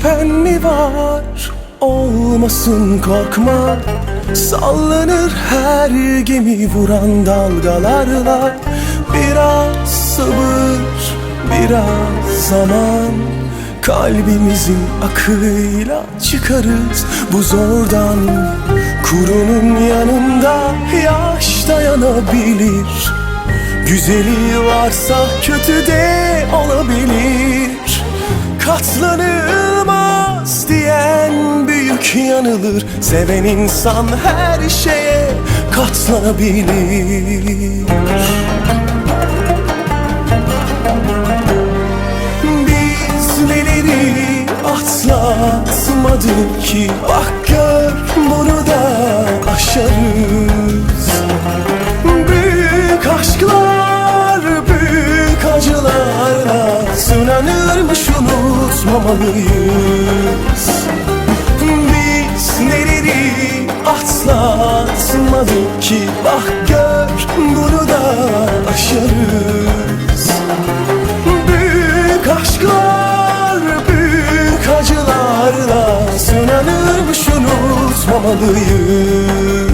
Şüphen mi var? Olmasın korkma. Sallanır her gemi vuran dalgalarla. Biraz sabır, biraz zaman. Kalbimizin akıyla çıkarız. Bu zordan Kurunun yanında yaş dayanabilir. Güzeli varsa kötü de olabilir. Katlanılmaz büyük yanılır Seven insan her şeye katlanabilir Biz atlatmadık ki? Bak gör bunu da aşarız. Büyük aşklar, büyük acılarla Sınanırmış unutmamalıyız atlatmadık ki Bak gör bunu da aşarız. Büyük aşklar, büyük acılarla Sınanırmış unutmamalıyız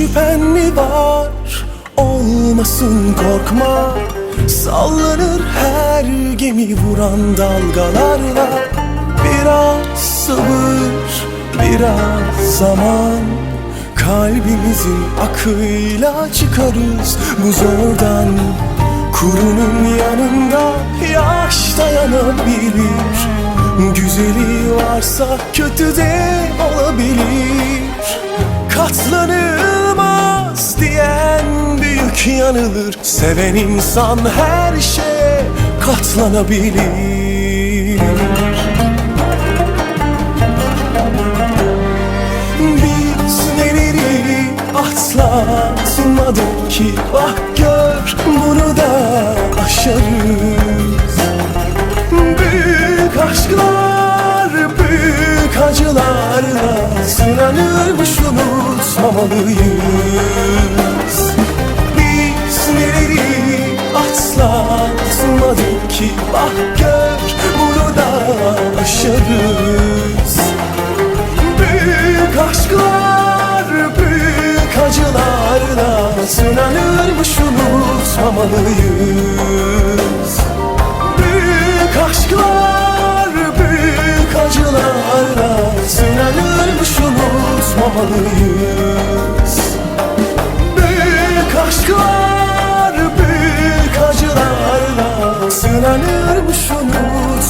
Şüphen mi var? Olmasın korkma. Sallanır her gemi vuran dalgalarla. Biraz sabır, biraz zaman. Kalbimizin akıyla çıkarız bu zordan. Kurunun yanında yaş dayanabilir. Güzeli varsa kötü de olabilir. Diyen büyük yanılır. Seven insan her şeye katlanabilir. Biz neleri atlatmadık ki Bak gör bunu da aşarız. Büyük aşklar, büyük acılarla Sınanırmış unutmamalıyız ki Bak gör bunu da aşarız. Büyük aşklar, büyük acılarla Sınanırmış unutmamalıyız Büyük aşklar, büyük acılarla Sınanırmış unutmamalıyız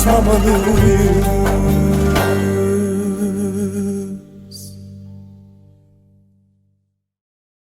unutmamalıyız